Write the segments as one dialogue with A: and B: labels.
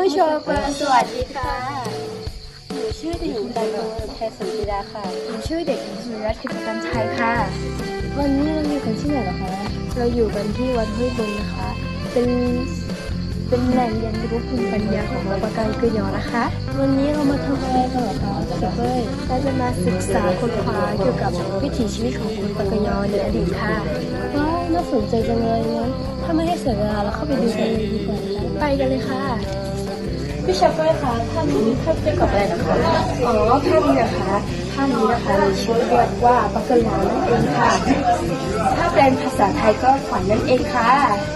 A: ผู้ชมสวัสดีค่ะ หนูชื่อเด็กหญิงไตรรงค์แพรสุจิดาค่ะ หนูชื่อเด็กหญิงสุริรัตน์กิจกันชัยค่ะ วันนี้เราอยู่กันที่ไหนเหรอคะ เราอยู่กันที่วัดห้วยบุญนะคะ เป็น เป็นแหล่งเรียนรู้ภูมิปัญญาของเราประการเกยอนะคะ วันนี้เรามาทำอะไรกันเหรอคะพี่เป้ยเราจะมาศึกษาค้นคว้าเกี่ยวกับวิถีชีวิตของคนปากกยอในอดีตค่ะว้าวน่าสนใจจังเลยงั้น ถ้าไม่ให้เสียเวลาเราเข้าไปดูกันเลยดีกว่านะคะไปกันเลยค่ะ พี่ชาเป้ยคะท่านนี้ท่านเกี่ยวกับอะไรนะคะ อ๋อท่านนี้นะคะท่านนี้นะคะมีชื่อเรียกว่าปักกยอนั่นเองค่ะ ถ้าเป็นภาษาไทยก็ขวัญนั่นเองค่ะ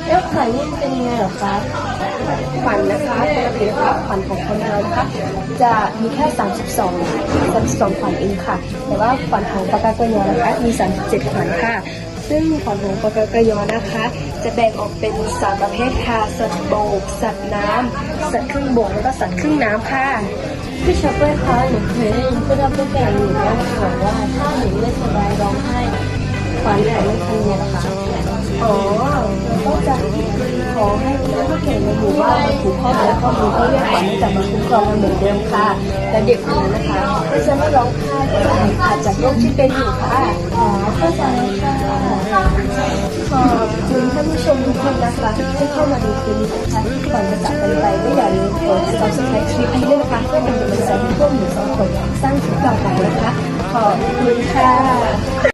A: แล้วขวัญนี่เป็นยังไงเหรอคะ ขวัญนะคะปกตินะคะขวัญของคนเรานะคะ จะมีแค่ 32 32ขวัญเองค่ะ แต่ว่าขวัญของปากากยอนะคะมี 37ขวัญค่ะ ซึ่งขวัญของปากากยอนะคะ จะแบ่งออกเป็นสามประเภทค่ะ สัตว์บก สัตว์น้ำสัตว์ครึ่งบกแล้วก็สัตว์ครึ่งน้ำค่ะพี่ชอปเปอร์คะหนูเคยได้ยินผู้รับผู้แก่อยู่นะบอกว่าถ้าหนูไม่สบายร้องไห้ขวัญเนี่ยไม่ทำยังไงล่ะคะอ๋อเราก็จะขอให้ผู้รับผู้แก่ในหมู่บ้านมาถูกข้อและข้อมูลเพื่อเรียกขวัญให้กลับมาคุ้มครองเราเหมือนเดิมค่ะและเด็กคนนั้นนะคะก็จะไม่ร้องไห้ก็จะหายขาดจากโรคที่เป็นอยู่ค่ะานผู้ชมทุกคนนะคะที่เข้ามาดูคลิปนี้นะคะก่อนจะจากกันไปก็อย่าลืมกด subscribe คลิปนี้ด้วยนะคะเพื่อเป็นกำลังใจให้พวกหนูสองคนสร้างคลิปต่อไปนะคะ ขอบคุณค่ะ